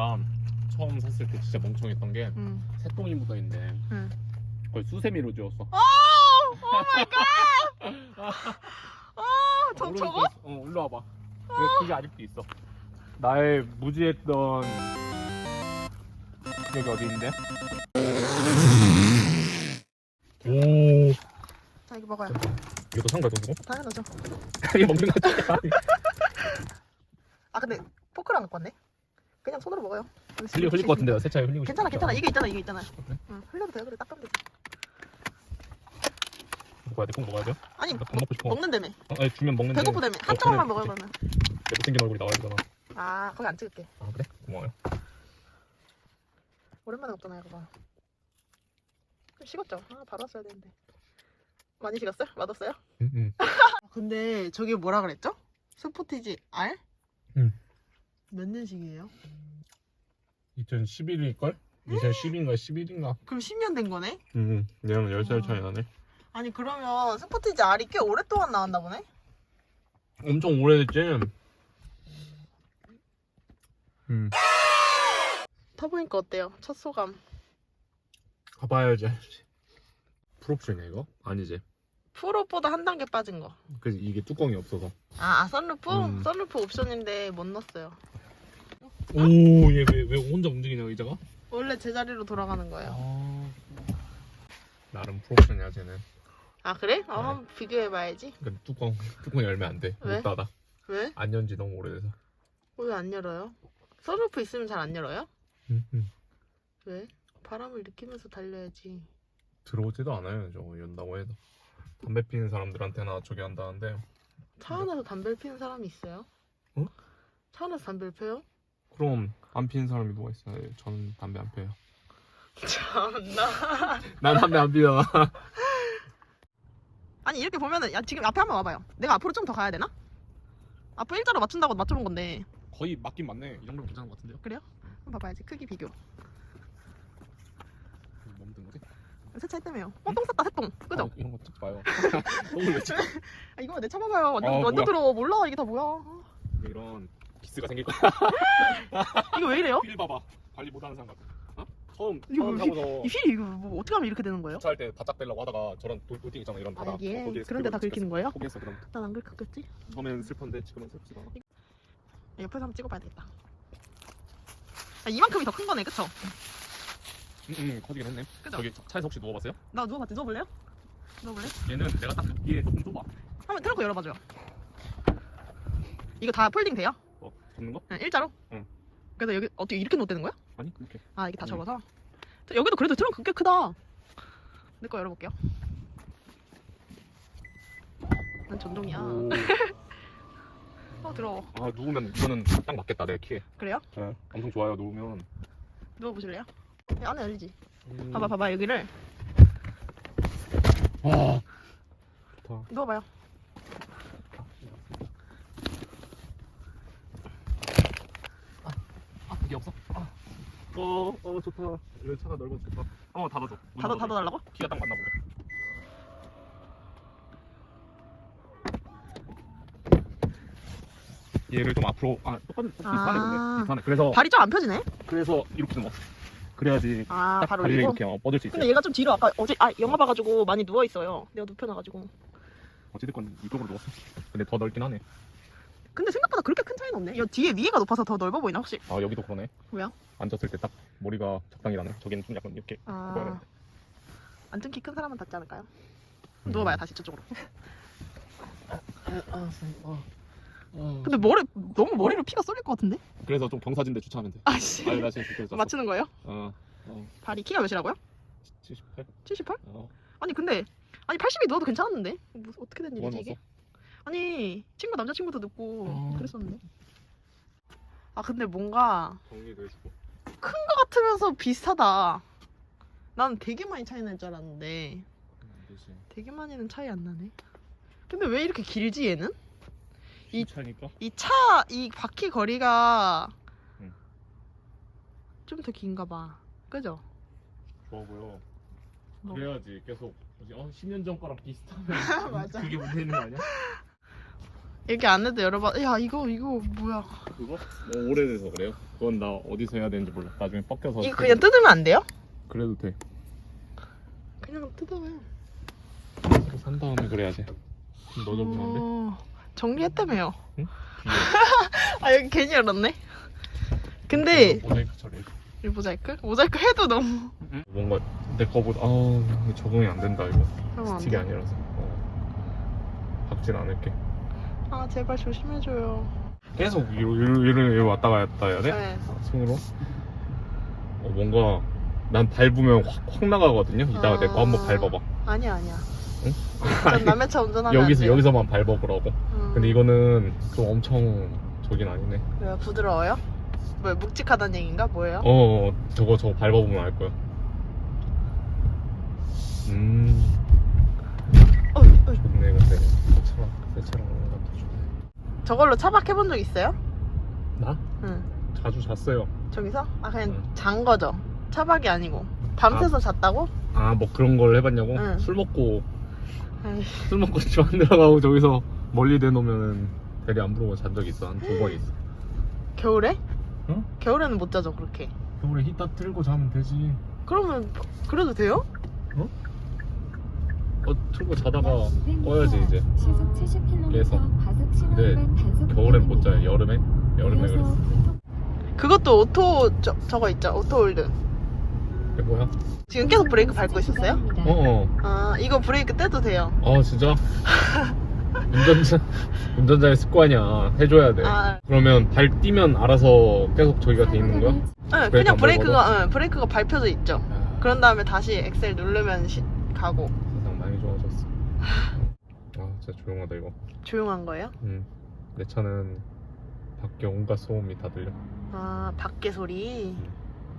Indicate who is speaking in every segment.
Speaker 1: 내가 처음 샀을 때 진짜 멍청했던 게
Speaker 2: 응.
Speaker 1: 새똥이 묻어 있네.
Speaker 2: 응.
Speaker 1: 그걸 수세미로 지웠어.
Speaker 2: 아, 저
Speaker 1: 모르니까
Speaker 2: 저거?
Speaker 1: 어, 일로 와봐. 그게, 그게 아직도 있어. 나의 무지했던 여기 어디 있는데? 오,
Speaker 2: 자 이거 먹어요.
Speaker 1: 이것도 산 거야, 돈
Speaker 2: 당연하죠.
Speaker 1: 이거 먹는 거 같아.
Speaker 2: 아 근데 포크랑 갖고 왔네. 그냥 손으로 먹어요.
Speaker 1: 흘리 흘릴 것 같은데요, 세차에 흘리고
Speaker 2: 괜찮아
Speaker 1: 싶지
Speaker 2: 괜찮아. 이게 있잖아 이게 있잖아.
Speaker 1: 그래?
Speaker 2: 응 흘려도 돼요 그래 닦으면 돼.
Speaker 1: 먹어야 돼, 꼭 먹어야 돼.
Speaker 2: 아니
Speaker 1: 나밥 먹고 싶어.
Speaker 2: 먹는다며.
Speaker 1: 어, 아니, 주면 먹는데.
Speaker 2: 배고프다며. 한
Speaker 1: 어,
Speaker 2: 조각만
Speaker 1: 그래,
Speaker 2: 먹어요. 그러면.
Speaker 1: 내 못생긴 얼굴이 나와야 되잖아.
Speaker 2: 아 거기 안 찍을게.
Speaker 1: 아 그래? 고마워요.
Speaker 2: 오랜만에 먹잖아요 그거. 좀 식었죠? 아 바로 왔어야 되는데. 많이 식었어요? 맛없어요?
Speaker 1: 응, 응.
Speaker 2: 근데 저게 뭐라 그랬죠? 스포티지 R?
Speaker 1: 응.
Speaker 2: 몇 년식이에요?
Speaker 1: 2011일 걸? 2010인가 11인가?
Speaker 2: 그럼 10년 된 거네?
Speaker 1: 응, 내랑 10살
Speaker 2: 아.
Speaker 1: 차이 나네.
Speaker 2: 아니 그러면 스포티지 R이 꽤 오랫동안 나왔나 보네?
Speaker 1: 엄청 오래됐지? 응.
Speaker 2: 타보니까 어때요? 첫 소감
Speaker 1: 가봐야지. 풀옵션이야 이거? 아니지.
Speaker 2: 프로보다 한 단계 빠진 거.
Speaker 1: 그래서 이게 뚜껑이 없어서.
Speaker 2: 아, 아 썬루프?
Speaker 1: 음.
Speaker 2: 썬루프 옵션인데 못 넣었어요.
Speaker 1: 오, 얘 왜 왜 혼자 움직이냐 의자가?
Speaker 2: 원래 제자리로 돌아가는 거예요.
Speaker 1: 아. 나름 풀옵션이야 쟤는.
Speaker 2: 아 그래? 어,
Speaker 1: 네.
Speaker 2: 한번 비교해봐야지.
Speaker 1: 그러니까 뚜껑 뚜껑 열면 안 돼.
Speaker 2: 왜?
Speaker 1: 못 닫아.
Speaker 2: 왜?
Speaker 1: 안 연지 너무 오래돼서.
Speaker 2: 왜 안 열어요? 썬루프 있으면 잘 안 열어요?
Speaker 1: 응, 응.
Speaker 2: 왜? 바람을 느끼면서 달려야지.
Speaker 1: 들어오지도 않아요 저거 연다고 해도. 담배 피는 사람들한테나 저기 한다는데.
Speaker 2: 차 안에서 담배를 피는 사람이 있어요?
Speaker 1: 어?
Speaker 2: 차 안에서 담배를 펴요?
Speaker 1: 그럼 안 피는 사람이 누가 있어요? 저는 담배 안 피워요.
Speaker 2: 참나.
Speaker 1: 난 담배 안 피워.
Speaker 2: 아니 이렇게 보면은 야 지금 앞에 한번 와봐요. 내가 앞으로 좀 더 가야 되나? 앞으로 일자로 맞춘다고 맞춰본 건데
Speaker 1: 거의 맞긴 맞네. 이 정도면 괜찮은 것 같은데요?
Speaker 2: 한번 봐봐야지 크기 비교.
Speaker 1: 멈든 거지?
Speaker 2: 세차했다며요. 어, 똥 쌌다, 새똥. 그죠?
Speaker 1: 아, 이런 거 찍지 마요. 똥을 왜 찍어?
Speaker 2: 아, 이거 내 참아봐요. 완전,
Speaker 1: 아,
Speaker 2: 완전
Speaker 1: 뭐야.
Speaker 2: 들어. 몰라, 이게 다 뭐야. 아,
Speaker 1: 이런 기스가 생길 거야.
Speaker 2: 이거 왜 이래요?
Speaker 1: 휠 봐봐. 관리 못하는 사람 같아. 어? 처음
Speaker 2: 이거
Speaker 1: 처음
Speaker 2: 왜
Speaker 1: 타고서
Speaker 2: 이 휠이 이거 뭐 어떻게 하면 이렇게 되는 거예요?
Speaker 1: 주차할 때 바짝 대려고 하다가 저런 돌, 돌딩 있잖아 이런
Speaker 2: 아,
Speaker 1: 바닥.
Speaker 2: 이게
Speaker 1: 거기에
Speaker 2: 그런데 다 긁히는 거예요?
Speaker 1: 포기했어 그럼.
Speaker 2: 난 안 긁혔겠지?
Speaker 1: 처음엔 슬픈데 지금은 슬프지가 않아.
Speaker 2: 옆에서 한번 찍어봐야 되겠다. 아, 이만큼이 더 큰 거네, 그쵸?
Speaker 1: 응, 응, 커지긴 했네.
Speaker 2: 그죠?
Speaker 1: 저기 차에서 혹시 누워봤어요?
Speaker 2: 나 누워봤지? 누워볼래요? 누워볼래?
Speaker 1: 얘는 내가 딱 뒤에 조금 좁아.
Speaker 2: 한번 트렁크 열어봐줘요. 이거 다 폴딩 돼요? 일자로?
Speaker 1: 응.
Speaker 2: 그래서 여기 어떻게 이렇게 놓되는 거야?
Speaker 1: 아니 그렇게.
Speaker 2: 아, 이게 다
Speaker 1: 응.
Speaker 2: 접어서? 저 여기도 그래도 트렁크 꽤 크다. 내 거 열어볼게요. 난 전동이야.
Speaker 1: 오.
Speaker 2: 어, 더러워.
Speaker 1: 아 누우면 이거는 딱 맞겠다 내 키에.
Speaker 2: 그래요?
Speaker 1: 네. 엄청 좋아요 누우면.
Speaker 2: 누워보실래요? 네, 안에 열리지.
Speaker 1: 음.
Speaker 2: 봐봐, 봐봐, 여기를.
Speaker 1: 와. 좋다.
Speaker 2: 누워봐요.
Speaker 1: 아 그게 없어? 아. 어, 어 좋다. 여기 차가 넓어서 좋다. 한번 닫아줘. 문
Speaker 2: 닫아,
Speaker 1: 닫아줘.
Speaker 2: 닫아 달라고?
Speaker 1: 키가 딱 맞나 보네. 얘를 좀 앞으로 아 똑같은 비슷하네
Speaker 2: 아.
Speaker 1: 근데 비슷하네. 그래서
Speaker 2: 발이 좀 안 펴지네?
Speaker 1: 그래서 이렇게 넣어. 그래야지
Speaker 2: 아,
Speaker 1: 딱
Speaker 2: 바로
Speaker 1: 다리를? 이렇게 어, 뻗을 수 있어.
Speaker 2: 근데 얘가 좀 뒤로 아까 어제 아 영화 봐가지고 많이 누워 있어요. 내가 눕혀놔가지고.
Speaker 1: 어찌됐건 이쪽으로 누웠어. 근데 더 넓긴 하네.
Speaker 2: 근데 생각보다 그렇게 큰 차이는 없네. 야 뒤에 위에가 높아서 더 넓어 보이나 혹시?
Speaker 1: 아 여기도 그러네.
Speaker 2: 왜요?
Speaker 1: 앉았을 때 딱 머리가 적당히 나네. 저기는 좀 약간 이렇게. 보여야
Speaker 2: 아. 앉은 키큰 사람은 닿지 않을까요?
Speaker 1: 음.
Speaker 2: 누워봐요 다시 저쪽으로.
Speaker 1: 아, 어. 어.
Speaker 2: 근데 머리 너무 머리로 피가 쏠릴 것 같은데?
Speaker 1: 그래서 좀 경사진데 주차하면 돼.
Speaker 2: 아씨.
Speaker 1: 아니 나 지금 그렇게 짰어.
Speaker 2: 맞추는 거예요?
Speaker 1: 어. 어.
Speaker 2: 발이 키가 몇이라고요?
Speaker 1: 78.
Speaker 2: 78?
Speaker 1: 어.
Speaker 2: 아니 근데 아니 80이 누워도 괜찮았는데 뭐, 어떻게 된 일이지 이게? 아니 친구 남자친구도 눕고
Speaker 1: 어.
Speaker 2: 그랬었는데. 아 근데 뭔가
Speaker 1: 정리도 해주고.
Speaker 2: 것 같으면서 비슷하다. 난 되게 많이 차이 날 줄 알았는데
Speaker 1: 음.
Speaker 2: 되게 많이는 차이 안 나네. 근데 왜 이렇게 길지 얘는? 이-
Speaker 1: 차니까.
Speaker 2: 이 차 이 바퀴 거리가
Speaker 1: 응.
Speaker 2: 좀 더 긴가 봐. 그죠?
Speaker 1: 좋아 보여.
Speaker 2: 뭐.
Speaker 1: 그래야지 계속? 어 10년 전 거랑 비슷하면
Speaker 2: 맞아.
Speaker 1: 그게 문제 있는 거 아니야?
Speaker 2: 여기 안에도 열어봐. 야 이거 이거 뭐야?
Speaker 1: 그거? 너무 오래돼서 그래요? 그건 나 어디서 해야 되는지 몰라. 나중에 벗겨서.
Speaker 2: 이거 그냥 뜯으면 안 돼요?
Speaker 1: 그래도 돼.
Speaker 2: 그냥 뜯으면.
Speaker 1: 이거 산 다음에 그래야지. 너 접으면 안 돼?
Speaker 2: 어, 정리했다며요.
Speaker 1: 응?
Speaker 2: 아 여기 괜히 열었네. 근데
Speaker 1: 모자이크 처리.
Speaker 2: 이 모자이크? 모자이크 해도 너무
Speaker 1: 뭔가 내 거보다 이거 적응이 안 된다 이거.
Speaker 2: 안
Speaker 1: 스틱이
Speaker 2: 돼.
Speaker 1: 아니라서. 어. 박진 않을게.
Speaker 2: 아 제발 조심해줘요.
Speaker 1: 계속 위로 위로 위로, 위로 왔다 갔다 해야 돼?
Speaker 2: 네.
Speaker 1: 손으로? 어 뭔가 난 밟으면 확, 확 나가거든요. 이따가 내 거 한번
Speaker 2: 아.
Speaker 1: 밟아봐.
Speaker 2: 아니야 아니야.
Speaker 1: 응?
Speaker 2: 전 남의 차 운전하면
Speaker 1: 여기서
Speaker 2: 안 돼요.
Speaker 1: 여기서만 밟아보라고.
Speaker 2: 음.
Speaker 1: 근데 이거는 좀 엄청 저긴 아니네.
Speaker 2: 왜요? 부드러워요? 뭐 묵직하다는 얘기인가? 뭐예요?
Speaker 1: 어 저거 저거 밟아보면 알 거야. 음
Speaker 2: 어, 어.
Speaker 1: 좋네 근데 새 차랑 새 차랑 같아 좋네.
Speaker 2: 저걸로 차박 해본 적 있어요?
Speaker 1: 나
Speaker 2: 응.
Speaker 1: 자주 잤어요.
Speaker 2: 저기서? 아 그냥
Speaker 1: 응.
Speaker 2: 잔 거죠. 차박이 아니고 밤새서 잤다고?
Speaker 1: 아 뭐 그런 걸 해봤냐고?
Speaker 2: 응.
Speaker 1: 술 먹고
Speaker 2: 에이,
Speaker 1: 술 먹고 집안 들어가고 저기서 멀리 대놓으면은 대리 안 부르고 잔적 있어 한 두 번 있어.
Speaker 2: 겨울에?
Speaker 1: 응?
Speaker 2: 겨울에는 못 자죠 그렇게.
Speaker 1: 겨울에 히터 틀고 자면 되지.
Speaker 2: 그러면 그래도 돼요?
Speaker 1: 어 틀고 자다가 꺼야지 이제.
Speaker 3: 시속 70km
Speaker 1: 깨서.
Speaker 3: 과속
Speaker 1: 근데
Speaker 3: 신호위반 단속
Speaker 1: 겨울엔 못 자요. 여름에 여름에 그랬어.
Speaker 3: 고속
Speaker 2: 그것도 오토 저, 저거 있죠 오토 홀드.
Speaker 1: 그게 뭐야?
Speaker 2: 지금 계속 브레이크 밟고 있었어요?
Speaker 3: 구간입니다.
Speaker 1: 어. 어.
Speaker 2: 아 이거 브레이크 떼도 돼요.
Speaker 1: 아 진짜? 운전자 운전자의 습관이야 해줘야 돼.
Speaker 2: 아,
Speaker 1: 그러면 발 뛰면 알아서 계속 저기가 돼 있는 거야?
Speaker 2: 네,
Speaker 1: 브레이크
Speaker 2: 그냥
Speaker 1: 안
Speaker 2: 브레이크가 응, 브레이크가 밟혀져 있죠.
Speaker 1: 아,
Speaker 2: 그런 다음에 다시 엑셀 누르면 시, 가고
Speaker 1: 아 진짜 조용하다 이거.
Speaker 2: 조용한 거예요?
Speaker 1: 음. 내 차는 밖에 온갖 소음이 다 들려.
Speaker 2: 아 밖에 소리.
Speaker 1: 음.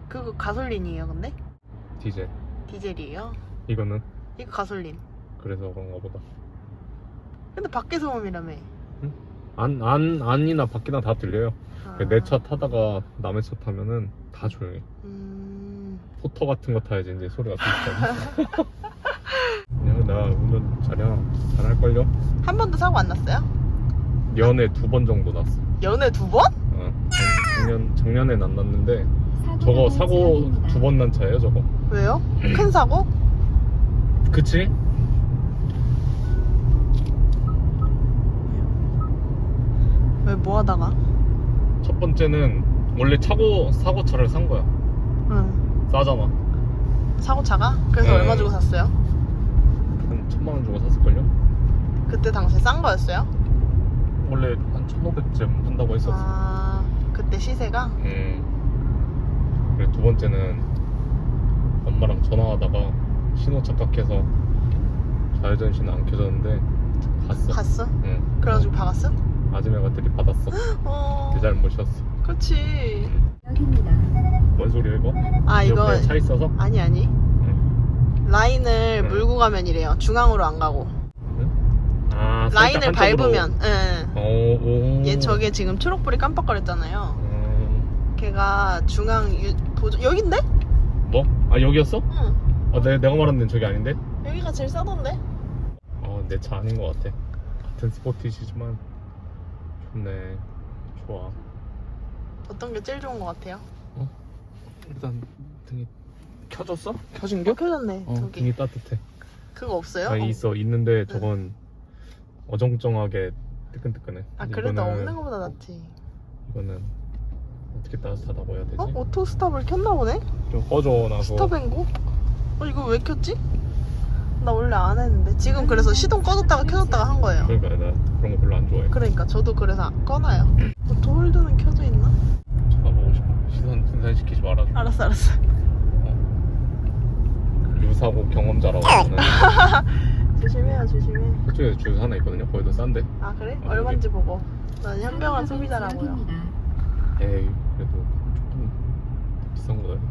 Speaker 2: 그거 가솔린이에요, 근데?
Speaker 1: 디젤.
Speaker 2: 디젤이에요.
Speaker 1: 이거는
Speaker 2: 이거 가솔린.
Speaker 1: 그래서 그런가 보다.
Speaker 2: 근데 밖에 소음이라며.
Speaker 1: 안, 안, 안이나 밖이나 다 들려요.
Speaker 2: 아,
Speaker 1: 내 차 타다가 남의 차 타면은 다 조용해.
Speaker 2: 음,
Speaker 1: 포터 같은 거 타야지 이제 소리가 들리잖아. 나 운전 잘해, 잘할걸요?
Speaker 2: 한 번도 사고 안 났어요?
Speaker 1: 연에 두번 정도 났어.
Speaker 2: 연애 두 번?
Speaker 1: 어, 작년, 작년엔 안 났는데 저거 사고. 두 번 난 차예요 저거.
Speaker 2: 왜요? 큰 사고?
Speaker 1: 그치?
Speaker 2: 왜 뭐 하다가?
Speaker 1: 첫 번째는 원래 차고 사고차를 산 거야.
Speaker 2: 응.
Speaker 1: 싸잖아.
Speaker 2: 사고차가? 그래서
Speaker 1: 네.
Speaker 2: 얼마 주고 샀어요?
Speaker 1: 주고 샀을걸요?
Speaker 2: 그때 당시에 싼 거였어요?
Speaker 1: 원래 한 1,500쯤 한다고 했었어.
Speaker 2: 아, 그때 시세가?
Speaker 1: 음. 그리고 두 번째는 엄마랑 전화하다가 신호 착각해서 좌회전신 안 켜졌는데 갔어.
Speaker 2: 갔어?
Speaker 1: 응.
Speaker 2: 그래가지고 박았어?
Speaker 1: 아줌마가 들이받았어.
Speaker 2: 어,
Speaker 1: 내 잘못이었어.
Speaker 2: 그렇지.
Speaker 3: 여기입니다.
Speaker 1: 뭔 소리야 이거?
Speaker 2: 아, 이거.
Speaker 1: 옆에 차 있어서?
Speaker 2: 아니, 아니.
Speaker 1: 응.
Speaker 2: 라인을
Speaker 1: 응.
Speaker 2: 물고 가면 이래요. 중앙으로 안 가고.
Speaker 1: 아,
Speaker 2: 라인을. 밟으면, 응.
Speaker 1: 어, 오.
Speaker 2: 얘 저게 지금 초록불이 깜빡거렸잖아요.
Speaker 1: 음,
Speaker 2: 걔가 중앙 유, 보조 여긴데?
Speaker 1: 뭐? 아 여기였어?
Speaker 2: 응.
Speaker 1: 아, 내, 내가 말한 데는 저기 아닌데?
Speaker 2: 여기가 제일 싸던데?
Speaker 1: 아, 내 차 아닌 것 같아. 같은 스포티지만 좋네. 좋아.
Speaker 2: 어떤 게 제일 좋은 것 같아요?
Speaker 1: 일단 등이 켜졌어? 켜진겨?
Speaker 2: 어, 켜졌네.
Speaker 1: 어,
Speaker 2: 저기.
Speaker 1: 등이 따뜻해.
Speaker 2: 그거 없어요?
Speaker 1: 아,
Speaker 2: 어.
Speaker 1: 있어. 있는데 저건 어정쩡하게 뜨끈뜨끈해.
Speaker 2: 아, 그래도
Speaker 1: 이거는-
Speaker 2: 없는 것보다 낫지.
Speaker 1: 이거는 어떻게 따뜻하다고 해야 되지?
Speaker 2: 어? 오토 스탑을 켰나 보네?
Speaker 1: 좀 꺼져놔서
Speaker 2: 스탑앤고? 어, 이거 왜 켰지? 나 원래 안 했는데. 지금 그래서 시동 꺼졌다가 켜졌다가 한 거예요.
Speaker 1: 그러니까 나 그런 거 별로 안 좋아해.
Speaker 2: 그러니까 저도 그래서 꺼놔요. 오토 홀드는 켜져 있나?
Speaker 1: 찾아보고 싶어. 시선 분산시키지 말아줘.
Speaker 2: 알았어, 알았어.
Speaker 1: 유사고 경험자라고 하면
Speaker 2: 조심해요, 조심해.
Speaker 1: 그쪽에 주유 하나 있거든요. 거기도 싼데.
Speaker 2: 아, 그래?
Speaker 1: 아,
Speaker 2: 얼마인지 보고. 난 현명한
Speaker 3: 사고
Speaker 2: 소비자라고요.
Speaker 1: 에이 그래도 조금 비싼 거다.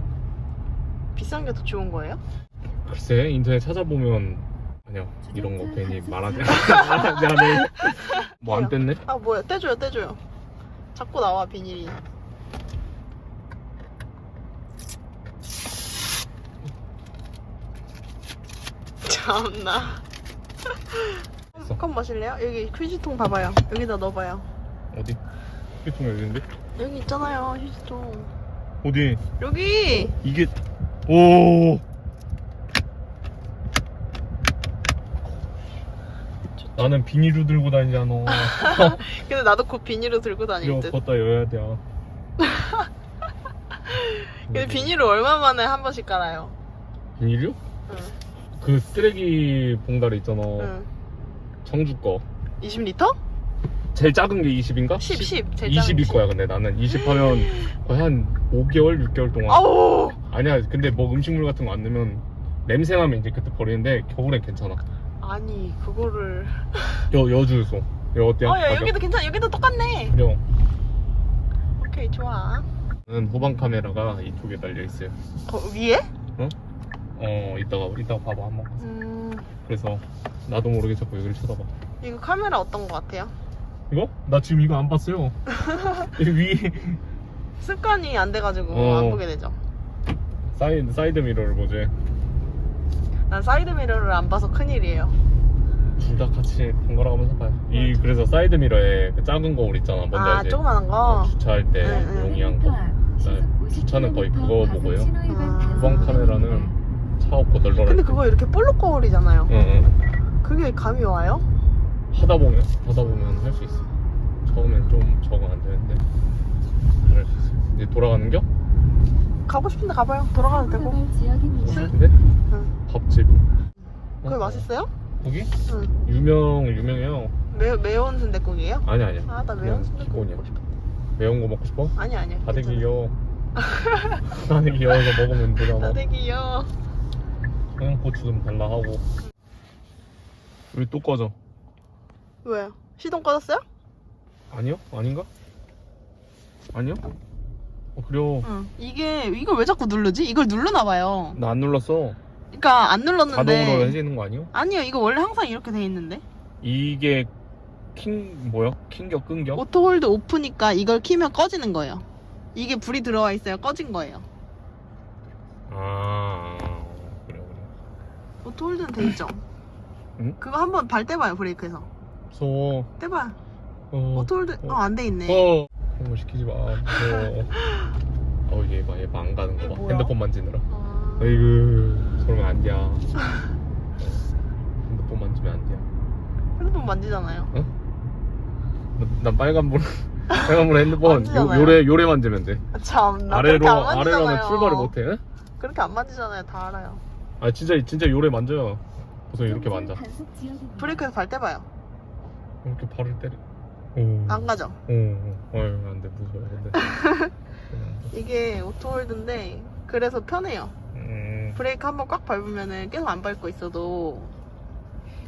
Speaker 2: 비싼 게 더 좋은 거예요?
Speaker 1: 글쎄 인터넷 찾아보면 아니야 이런 거 괜히 말하지. 미안해. 뭐안 뗐네?
Speaker 2: 아 뭐야 떼줘요 떼줘요 자꾸 나와 비닐이 참나 컵 마실래요? 여기 휴지통 봐봐요. 여기다 넣어봐요.
Speaker 1: 어디? 휴통 여기인데?
Speaker 2: 여기 있잖아요, 휴지통.
Speaker 1: 어디?
Speaker 2: 여기!
Speaker 1: 이게 오 나는 비닐로 들고 다니잖아
Speaker 2: 근데 나도 곧 비닐로 들고 다닐
Speaker 1: 이거
Speaker 2: 듯.
Speaker 1: 걷다 여야 돼
Speaker 2: 근데 비닐을 얼마 만에 한 번씩 깔아요?
Speaker 1: 비닐이요?
Speaker 2: 응.
Speaker 1: 그 쓰레기 봉다리 있잖아
Speaker 2: 응.
Speaker 1: 청주 거
Speaker 2: 20리터?
Speaker 1: 제일 작은 게 20인가?
Speaker 2: 10, 10. 제일 작은
Speaker 1: 20일
Speaker 2: 10.
Speaker 1: 거야 근데 나는 20 하면 거의 한 5개월 6개월 동안
Speaker 2: 아우!
Speaker 1: 아니야 근데 뭐 음식물 같은 거 안 넣으면 냄새 나면 이제 그때 버리는데 겨울엔 괜찮아
Speaker 2: 아니, 그거를.
Speaker 1: 여, 여주소 이거 어때요?
Speaker 2: 어, 야? 여기도 괜찮아. 여기도 똑같네.
Speaker 1: 그래요
Speaker 2: 오케이, 좋아.
Speaker 1: 저는 후방 카메라가 이쪽에 달려 있어요
Speaker 2: 거, 위에?
Speaker 1: 어 이따가 이따가 봐봐 한번
Speaker 2: 음,
Speaker 1: 그래서 나도 모르게 자꾸 여기를 쳐다봐
Speaker 2: 이거 카메라 어떤 거 같아요?
Speaker 1: 이거? 나 지금 이거 안 봤어요 이 위에
Speaker 2: 습관이 안 돼가지고
Speaker 1: 어.
Speaker 2: 안 보게 되죠.
Speaker 1: 사이드, 사이드 미러를 보지
Speaker 2: 난 사이드 미러를 안 봐서 큰일이에요.
Speaker 1: 둘 다 같이 번갈아 가면서 봐요 이 그래서 사이드 미러에 그 작은 거울 있잖아 뭔지
Speaker 2: 아,
Speaker 1: 알지?
Speaker 2: 조그만한 거?
Speaker 1: 주차할 때
Speaker 2: 응, 응.
Speaker 1: 용이한 거 주차는 거의 그거 보고요.
Speaker 2: 아.
Speaker 1: 후방 카메라는 차 없고 널널할
Speaker 2: 근데
Speaker 1: 때
Speaker 2: 그거 이렇게 볼록 거울이잖아요.
Speaker 1: 응,
Speaker 2: 그게 감이 와요?
Speaker 1: 응. 하다 보면 하다 보면 할 수 있어 처음엔 좀 적응 안 되는데 할수 있어 이제 돌아가는 겨?
Speaker 2: 가고 싶은데 가봐요. 돌아가도 되고.
Speaker 3: 지역입니다.
Speaker 1: 근데?
Speaker 2: 응.
Speaker 1: 밥집
Speaker 2: 그게
Speaker 1: 어?
Speaker 2: 맛있어요?
Speaker 1: 거기?
Speaker 2: 응.
Speaker 1: 유명 유명해요
Speaker 2: 매, 매운 순댓국이에요?
Speaker 1: 아니 아니야
Speaker 2: 아, 나 매운
Speaker 1: 그냥
Speaker 2: 순댓국
Speaker 1: 기본이야.
Speaker 2: 먹고 싶어.
Speaker 1: 매운 거 먹고 싶어?
Speaker 2: 아니, 아니야.
Speaker 1: 다대기요 다대기여서 먹으면 되잖아
Speaker 2: 다대기요.
Speaker 1: 청양고추 좀 달라 하고 왜 또 꺼져?
Speaker 2: 왜요? 시동 꺼졌어요?
Speaker 1: 아니요? 아닌가? 아니요? 어 그래요
Speaker 2: 응. 이게, 이걸 왜 자꾸 누르지? 이걸 누르나 봐요.
Speaker 1: 나 안 눌렀어
Speaker 2: 그니까 안 눌렀는데.
Speaker 1: 자동으로 해지는 거 아니요?
Speaker 2: 아니요, 이거 원래 항상 이렇게 돼 있는데.
Speaker 1: 이게 킹 뭐야? 킹겨 끈겨?
Speaker 2: 오토 홀드 오프니까 이걸 키면 꺼지는 거예요. 이게 불이 들어와 있어요. 꺼진 거예요.
Speaker 1: 아
Speaker 2: 오토 홀드는 돼 있죠?
Speaker 1: 응?
Speaker 2: 그거 한번 발 떼봐요, 브레이크에서.
Speaker 1: 무서워
Speaker 2: 떼봐요.
Speaker 1: 어,
Speaker 2: 오토 홀드, 어, 안 돼 있네.
Speaker 1: 어 그런 거 시키지 마 무서워 어우 얘봐 얘봐안 가는
Speaker 2: 이게
Speaker 1: 거봐
Speaker 2: 뭐야?
Speaker 1: 핸드폰 만지느라
Speaker 2: 아,
Speaker 1: 어이구 그러면 안 돼. 어, 핸드폰 만지면 안 돼.
Speaker 2: 핸드폰 만지잖아요.
Speaker 1: 나- 난 빨간불 빨간불 핸드폰 요,
Speaker 2: 만지잖아요.
Speaker 1: 요래 요래 만지면 돼.
Speaker 2: 아, 참, 나
Speaker 1: 아래로
Speaker 2: 그렇게 안 만지잖아요.
Speaker 1: 아래로는 출발을 못 해.
Speaker 2: 그렇게 안 만지잖아요. 다 알아요.
Speaker 1: 아 진짜 진짜 요래 만져요. 보통 이렇게 만져.
Speaker 2: 브레이크에서 발 떼봐요.
Speaker 1: 이렇게 발을 때려. 오.
Speaker 2: 안 가죠?
Speaker 1: 오. 어휴 안돼 무서워 근데.
Speaker 2: 이게 오토홀드인데 그래서 편해요.
Speaker 1: 음.
Speaker 2: 브레이크 한번 꽉 밟으면은 계속 안 밟고 있어도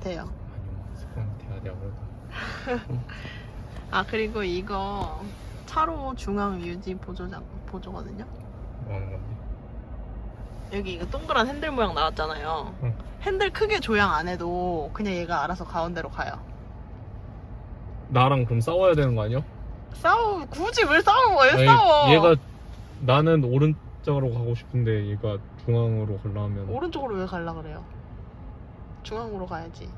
Speaker 2: 돼요.
Speaker 1: 아니요 습관 돼야 돼 아무래도.
Speaker 2: 아 그리고 이거 차로 중앙 유지 보조장 보조거든요.
Speaker 1: 뭐 하는 건데?
Speaker 2: 여기 이거 동그란 핸들 모양 나왔잖아요.
Speaker 1: 응.
Speaker 2: 핸들 크게 조향 안 해도 그냥 얘가 알아서 가운데로 가요.
Speaker 1: 나랑 그럼 싸워야 되는 거 아니야?
Speaker 2: 싸우 굳이 왜 싸워? 왜
Speaker 1: 아니,
Speaker 2: 싸워?
Speaker 1: 얘가 나는 오른쪽으로 가고 싶은데 얘가 중앙으로 가려면
Speaker 2: 오른쪽으로 왜 갈라 그래요? 중앙으로 가야지.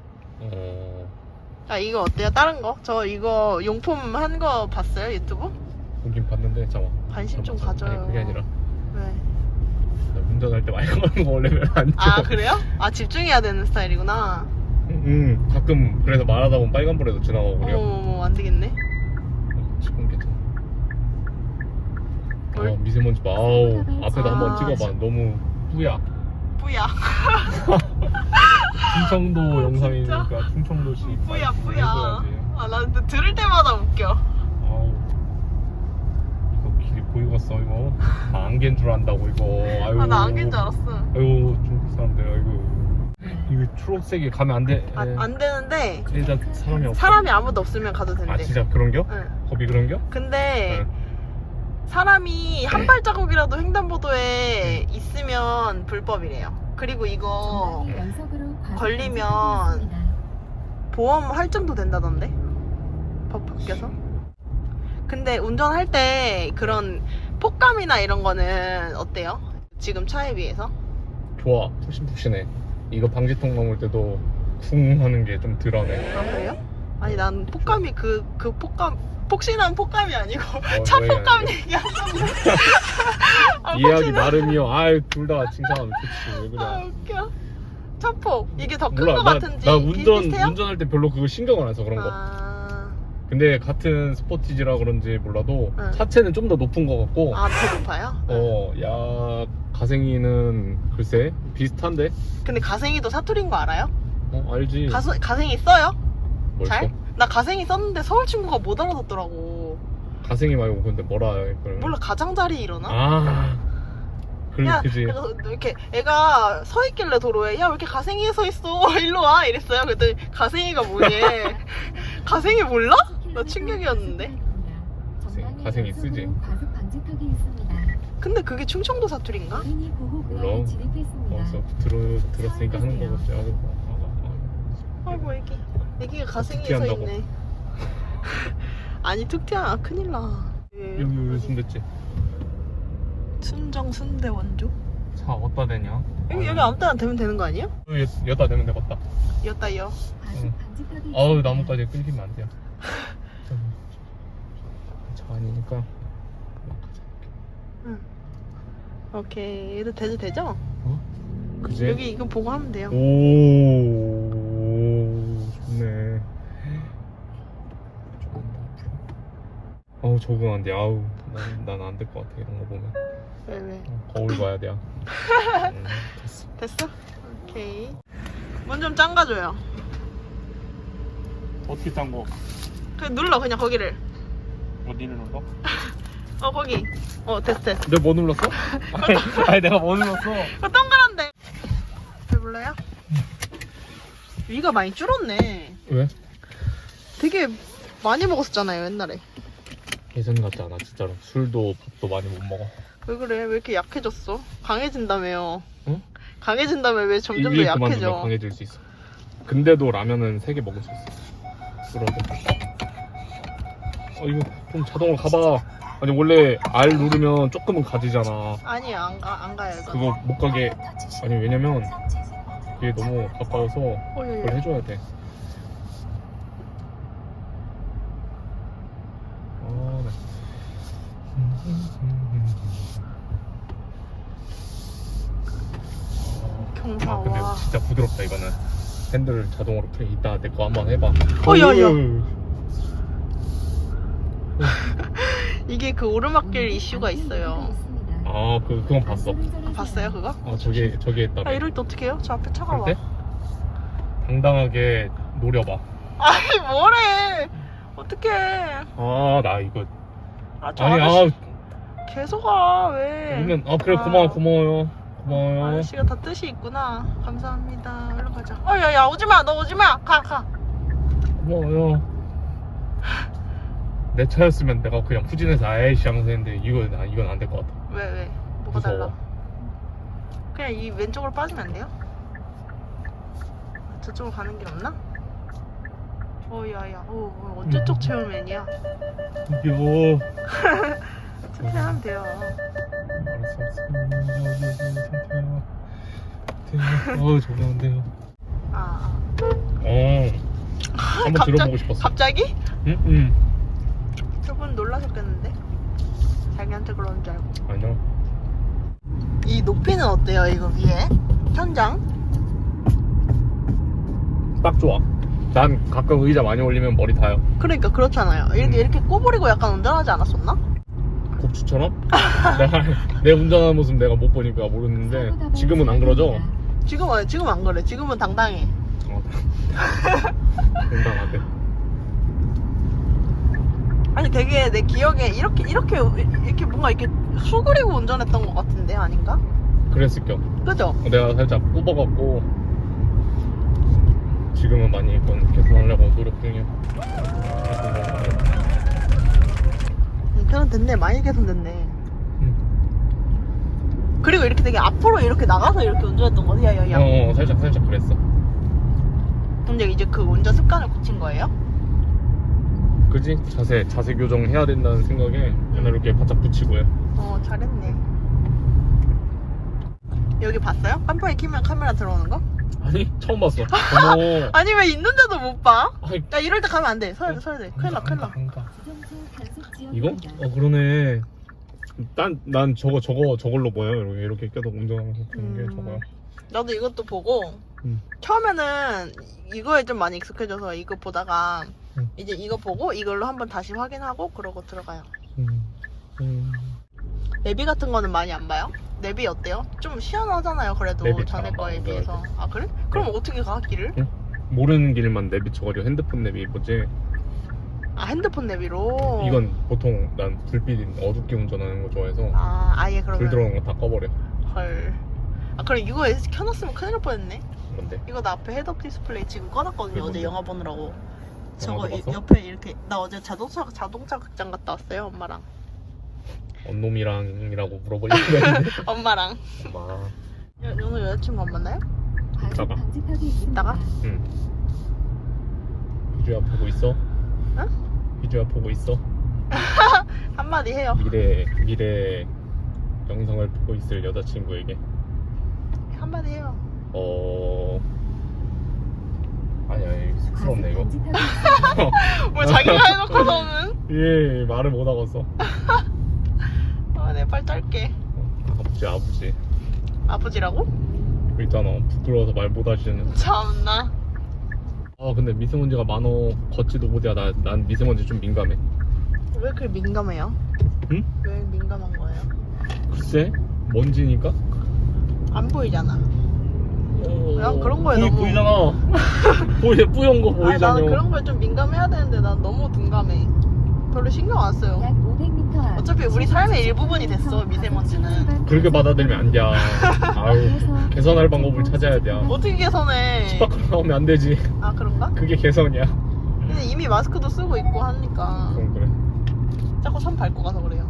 Speaker 1: 어
Speaker 2: 아 이거 어때요? 다른 거? 저 이거 용품 한 거 봤어요 유튜브?
Speaker 1: 보긴 봤는데 잠깐
Speaker 2: 관심 좀 가져요.
Speaker 1: 아니 그게 아니라
Speaker 2: 왜?
Speaker 1: 나 운전할 때 가는 거 원래 별안 줘.
Speaker 2: 아 그래요? 아 집중해야 되는 스타일이구나.
Speaker 1: 응 가끔 그래서 말하다 보면 빨간불에도 지나가고 그래요.
Speaker 2: 어머머머 안 되겠네.
Speaker 1: 어, 지금 괜찮아.
Speaker 2: 뭘?
Speaker 1: 아 미세먼지 봐. 아우 앞에다
Speaker 2: 아,
Speaker 1: 한번 찍어봐.
Speaker 2: 진짜.
Speaker 1: 너무 뿌야.
Speaker 2: 뿌야.
Speaker 1: 충청도 영상이니까 충청도시.
Speaker 2: 뿌야 뿌야. 아나 들을 때마다 웃겨.
Speaker 1: 보이겠어 이거. 다 안개인 줄 안다고 이거. 아유.
Speaker 2: 아 나 안개인 줄 알았어.
Speaker 1: 아유 중국 사람들 아이고. 이거 초록색이 가면 안 돼.
Speaker 2: 아, 안 되는데
Speaker 1: 일단 사람이 없어.
Speaker 2: 사람이 아무도 없으면 가도 된대.
Speaker 1: 아 진짜 그런겨?
Speaker 2: 응.
Speaker 1: 겁이 그런겨?
Speaker 2: 근데
Speaker 1: 응.
Speaker 2: 사람이 한 발자국이라도 횡단보도에 있으면 불법이래요. 그리고 이거 걸리면 보험 할증도 된다던데? 법 바뀌어서? 근데 운전할 때 그런 폭감이나 이런 거는 어때요? 지금 차에 비해서?
Speaker 1: 좋아 푹신푹신해 이거 방지턱 넘을 때도 쿵 하는 게 좀 덜하네.
Speaker 2: 아 그래요? 아니 난 폭감이 그 그 폭감 폭신한 폭감이 아니고
Speaker 1: 어, 차왜
Speaker 2: 폭감
Speaker 1: 아니야?
Speaker 2: 얘기하는. 아,
Speaker 1: 이해하기
Speaker 2: 폭신한-
Speaker 1: 나름이요. 아이 둘다 칭찬하면 좋지. 왜 그래?
Speaker 2: 아 웃겨. 차폭 이게 더 큰
Speaker 1: 몰라.
Speaker 2: 거
Speaker 1: 나,
Speaker 2: 같은지
Speaker 1: 나 운전
Speaker 2: 비슷해요?
Speaker 1: 운전할 때 별로 그거 신경을 안써 그런 거.
Speaker 2: 아,
Speaker 1: 근데 같은 스포티지라 그런지 몰라도
Speaker 2: 응.
Speaker 1: 차체는 좀 더 높은 것 같고.
Speaker 2: 아, 더 높아요?
Speaker 1: 어, 야 가생이는 글쎄 비슷한데.
Speaker 2: 근데 가생이도 사투리인 거 알아요?
Speaker 1: 어 알지.
Speaker 2: 가수, 가생이 써요?
Speaker 1: 뭘
Speaker 2: 잘?
Speaker 1: 써?
Speaker 2: 나 가생이 썼는데 서울 친구가 못 알아듣더라고.
Speaker 1: 가생이 말고 근데 뭐라 해 그걸.
Speaker 2: 몰라 가장자리 이러나?
Speaker 1: 아. 그
Speaker 2: 야,
Speaker 1: 그지.
Speaker 2: 그래서 이렇게 애가 서 있길래 도로에 야 왜 이렇게 가생이에 서 있어 일로 와 이랬어요. 그랬더니 가생이가 뭐니? 가생이 몰라? 나 충격이었는데.
Speaker 1: 가생이 쓰지.
Speaker 3: 과속 방지턱이 있습니다.
Speaker 2: 근데 그게 충청도 사투리인가?
Speaker 3: 어린이 보호 구역에
Speaker 1: 물론.
Speaker 3: 진입했습니다.
Speaker 1: 어서 들어 들었으니까 하는 거겠지. 아이고, 아, 아,
Speaker 2: 애기 애기가 가생이에 서
Speaker 1: 툭튀한다고.
Speaker 2: 있네. 아니 툭튀야 큰일 나.
Speaker 1: 아. 여기 여기 순댔지.
Speaker 2: 순정 순대 원조?
Speaker 1: 차 어디다 대냐?
Speaker 2: 여기 여기 아무 때나 되면 되는 거 아니에요?
Speaker 1: 여기 여기다 대면 되겠다.
Speaker 3: 방지턱이 있습니다.
Speaker 1: 아우 나무까지 끊기면 안 돼요. 차 아니니까.
Speaker 2: 응. 오케이 얘도 돼도 되죠?
Speaker 1: 그지?
Speaker 2: 여기 이거 보고 하면 돼요.
Speaker 1: 오 좋네. 조금 더 앞으로. 아우 적응 안 돼. 아우 난난 안될 것 같아 이런 거 보면.
Speaker 2: 왜 왜?
Speaker 1: 어, 거울 봐야 돼요. 음, 됐어.
Speaker 2: 됐어? 오케이. 문 좀 잠가줘요.
Speaker 1: 어떻게 짠 거?
Speaker 2: 그 눌러 그냥 거기를.
Speaker 1: 어디를 눌러?
Speaker 2: 어 거기. 어 됐어 됐어.
Speaker 1: 내가 뭐 눌렀어? 아니, 아니 내가 뭐 눌렀어?
Speaker 2: 그 동그란데. 배불러요? 위가 많이 줄었네.
Speaker 1: 왜?
Speaker 2: 되게 많이 먹었었잖아요 옛날에.
Speaker 1: 예전 같지 않아 진짜로. 술도 밥도 많이 못 먹어.
Speaker 2: 왜 그래? 왜 이렇게 약해졌어? 강해진다며요.
Speaker 1: 응?
Speaker 2: 강해진다며 왜 점점 더
Speaker 1: 그만두면
Speaker 2: 약해져?
Speaker 1: 강해질 수 있어. 근데도 라면은 3개 먹을 수 있어. 그러고. 어 이거 좀 자동으로 가봐. 아니 원래 R 누르면 조금은 가지잖아.
Speaker 2: 아니 안가안 가요 이거.
Speaker 1: 그거 못 가게. 아니 왜냐면 이게 너무 가까워서
Speaker 2: 예,
Speaker 1: 그걸
Speaker 2: 예.
Speaker 1: 해줘야 돼. 아, 네. 아 근데
Speaker 2: 경사와.
Speaker 1: 진짜 부드럽다 이거는 핸들 자동으로 플레이 이따 내 거 한번 해봐
Speaker 2: 어, 야, 야.
Speaker 1: 어휴.
Speaker 2: 이게 그 오르막길 이슈가 있어요.
Speaker 1: 아 그, 그건 봤어
Speaker 2: 아, 봤어요 그거?
Speaker 1: 아 저기 저기 했다며
Speaker 2: 아 이럴 때 어떻게 해요? 저 앞에 차가 와.
Speaker 1: 그럴 때? 당당하게 노려봐
Speaker 2: 아니 뭐래? 어떡해?
Speaker 1: 아 나 이거
Speaker 2: 아, 저
Speaker 1: 아니
Speaker 2: 아저씨
Speaker 1: 아
Speaker 2: 계속 와 왜?
Speaker 1: 그러면 아 그래
Speaker 2: 아.
Speaker 1: 고마워 고마워요 고마워요
Speaker 2: 아저씨가 다 뜻이 있구나. 감사합니다. 얼른 가자. 어, 야, 야, 오지 마. 너 오지 마. 가, 가.
Speaker 1: 고마워요 내 차였으면 내가 그냥 후진해서 아이씨 하면서 했는데 이거 나 이건 안 될 것 같아
Speaker 2: 왜, 왜? 뭐가
Speaker 1: 무서워
Speaker 2: 달라? 그냥 이 왼쪽으로 빠지면 안 돼요? 저쪽으로 가는 길 없나? 어, 야, 야. 어, 어, 어쩔 체험맨이야.
Speaker 1: 이거
Speaker 2: 천천히 하면 돼요.
Speaker 1: 알았어 알았어 어안 돼요
Speaker 2: 아,
Speaker 1: 어 한번
Speaker 2: 갑자-
Speaker 1: 들어보고 싶었어
Speaker 2: 갑자기?
Speaker 1: 응? 응
Speaker 2: 놀라셨겠는데? 자기한테 그러는 줄 알고.
Speaker 1: 아니요
Speaker 2: 이 높이는 어때요, 이거 위에? 천장?
Speaker 1: 딱 좋아 난 가끔 의자 많이 올리면 머리 다요
Speaker 2: 그러니까 그렇잖아요. 이렇게,
Speaker 1: 음.
Speaker 2: 이렇게 꼬부리고 약간 운전하지 않았었나?
Speaker 1: 고추처럼? 내가 내 운전하는 모습 내가 못 보니까 모르는데 지금은 안 그러죠?
Speaker 2: 지금은, 지금 안 그래. 지금은 당당해.
Speaker 1: 어. 당당하게
Speaker 2: 아니 되게 내 기억에 이렇게 이렇게 이렇게 뭔가 이렇게 수그리고 운전했던 것 같은데 아닌가?
Speaker 1: 그랬을 겸
Speaker 2: 그죠?
Speaker 1: 내가 살짝 굽어갖고 지금은 많이 그건 개선하려고 노력 중이야
Speaker 2: 응, 개선됐네 많이 개선됐네.
Speaker 1: 응.
Speaker 2: 그리고 이렇게 되게 앞으로 이렇게 나가서 이렇게 운전했던 거지 야야야.
Speaker 1: 어, 어 살짝 살짝 그랬어
Speaker 2: 근데 이제 그 운전 습관을 고친 거예요?
Speaker 1: 그지? 자세 자세 교정 해야 된다는 생각에 맨날 이렇게 바짝 붙이고
Speaker 2: 해어 잘했네. 여기 봤어요? 깜빡이 키면 카메라 들어오는 거?
Speaker 1: 아니 처음 봤어. 어머.
Speaker 2: 아니 왜 있는데도 못 봐?
Speaker 1: 아이,
Speaker 2: 야 이럴 때 가면 안 돼. 서야 돼, 서야 돼. 큰일 나, 큰일 나.
Speaker 3: 지역
Speaker 1: 이거? 어 그러네. 난, 난 저거 저거 저걸로 보여. 이렇게 이렇게 계속 운전하면서 보는 게
Speaker 2: 음.
Speaker 1: 저거야.
Speaker 2: 나도 이것도 보고
Speaker 1: 음.
Speaker 2: 처음에는 이거에 좀 많이 익숙해져서 이거 보다가
Speaker 1: 음.
Speaker 2: 이제 이거 보고 이걸로 한번 다시 확인하고 그러고 들어가요.
Speaker 1: 음. 음.
Speaker 2: 내비 같은 거는 많이 안 봐요? 내비 어때요? 좀 시원하잖아요. 그래도
Speaker 1: 내비
Speaker 2: 전에
Speaker 1: 잘
Speaker 2: 거에
Speaker 1: 안 봐요,
Speaker 2: 비해서. 아 그래? 그럼 어떻게 가 길을?
Speaker 1: 모르는 길만 내비 쳐가지고 핸드폰 내비 보지.
Speaker 2: 아 핸드폰 내비로.
Speaker 1: 이건 보통 난 불빛 어둡게 운전하는 거 좋아해서
Speaker 2: 아 아예
Speaker 1: 불
Speaker 2: 그러면.
Speaker 1: 들어오는 거 다 꺼버려.
Speaker 2: 헐. 아 그럼 이거 켜놨으면 큰일 날 뻔했네.
Speaker 1: 뭔데?
Speaker 2: 이거 나 앞에 헤드업 디스플레이 지금 꺼놨거든요. 어제
Speaker 1: 뭔데?
Speaker 2: 영화 보느라고. 저거 이-
Speaker 1: 봤어?
Speaker 2: 옆에 이렇게 나 어제 자동차 자동차 극장 갔다 왔어요 엄마랑.
Speaker 1: 언놈이랑이라고 물어보려는데
Speaker 2: 엄마랑.
Speaker 1: 엄마.
Speaker 2: 야, 오늘 여자친구 안 만나요?
Speaker 1: 이따가.
Speaker 2: 이따가?
Speaker 1: 응. 희주야 보고 있어?
Speaker 2: 응?
Speaker 1: 희주야 보고 있어?
Speaker 2: 한마디 해요.
Speaker 1: 미래 미래 영상을 보고 있을 여자친구에게
Speaker 2: 한마디 해요.
Speaker 1: 어 아니 아니 쑥스럽네 이거.
Speaker 2: 뭐 자기가 해놓고서는
Speaker 1: 예 말을 못 하겠어
Speaker 2: 아내발 짧게.
Speaker 1: 아버지 아버지
Speaker 2: 아버지라고?
Speaker 1: 있잖아 부끄러워서 말 못 하시는
Speaker 2: 참나.
Speaker 1: 아 근데 미세먼지가 많어 걷지도 못해 나, 난 미세먼지 좀 민감해
Speaker 2: 왜 그렇게 민감해요?
Speaker 1: 응?
Speaker 2: 왜 민감한 거예요?
Speaker 1: 글쎄 먼지니까
Speaker 2: 안 보이잖아.
Speaker 1: 어,
Speaker 2: 그런 거에
Speaker 1: 보이,
Speaker 2: 너무-
Speaker 1: 보이잖아 보이 뿌연 거
Speaker 2: 아니,
Speaker 1: 보이잖아
Speaker 2: 나는 그런 거에 좀 민감해야 되는데 난 너무 둔감해. 별로 신경 안 써요.
Speaker 3: 약 500m 앞
Speaker 2: 어차피 우리 삶의 일부분이 됐어, 미세먼지는.
Speaker 1: 그렇게 받아들이면 안 돼 아유 개선할 방법을 찾아야 돼
Speaker 2: 어떻게 개선해?
Speaker 1: 집 밖으로 나오면 안 되지
Speaker 2: 아 그런가?
Speaker 1: 그게 개선이야
Speaker 2: 근데 이미 마스크도 쓰고 있고 하니까
Speaker 1: 그럼 그래
Speaker 2: 자꾸 선 밟고 가서 그래요.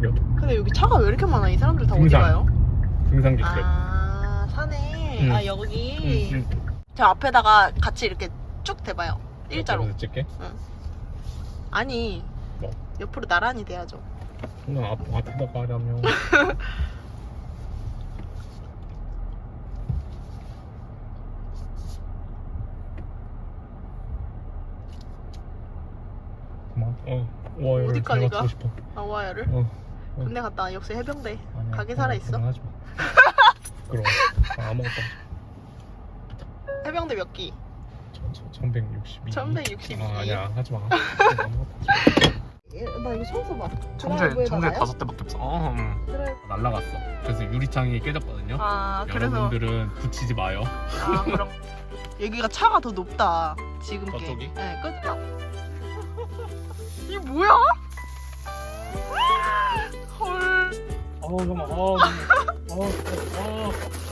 Speaker 1: 그래.
Speaker 2: 근데 여기 차가 왜 이렇게 많아? 이 사람들 다 어디
Speaker 1: 등산.
Speaker 2: 가요?
Speaker 1: 등산객들
Speaker 2: 아 산에
Speaker 1: 응.
Speaker 2: 아 여기.
Speaker 1: 응, 응.
Speaker 2: 저 앞에다가 같이 이렇게 쭉 대봐요. 일자로.
Speaker 1: 옆에서 찍게?
Speaker 2: 아니
Speaker 1: 뭐?
Speaker 2: 옆으로 나란히 대야죠.
Speaker 1: 그냥 앞, 앞에다가 하려면. 그만. 어 와이를
Speaker 2: 어디까지
Speaker 1: 들어가고
Speaker 2: 가?
Speaker 1: 싶어.
Speaker 2: 아 와야를?
Speaker 1: 어
Speaker 2: 군대 갔다 와. 역시 해병대.
Speaker 1: 아니야,
Speaker 2: 가게
Speaker 1: 그만,
Speaker 2: 살아있어?
Speaker 1: 그만 하지 마 그럼 아, 아무것도
Speaker 2: 해병대 몇 기?
Speaker 1: 1162
Speaker 2: 1162.
Speaker 1: 아, 아니야 하지마 아무것도 하지
Speaker 2: 나 이거 처음 써봐
Speaker 1: 마
Speaker 2: 드라이브에 나가요?
Speaker 1: 대밖에 없어 어, 음.
Speaker 2: 드라이브.
Speaker 1: 날라갔어 그래서 유리창이 깨졌거든요
Speaker 2: 아 그래서
Speaker 1: 여러분들은 붙이지 마요
Speaker 2: 아 그럼 여기가 차가 더 높다 지금 게
Speaker 1: 저쪽이?
Speaker 2: 네 끝. 아. 이게 뭐야? 헐
Speaker 1: 어우 잠깐만 어, 어, 어, 어.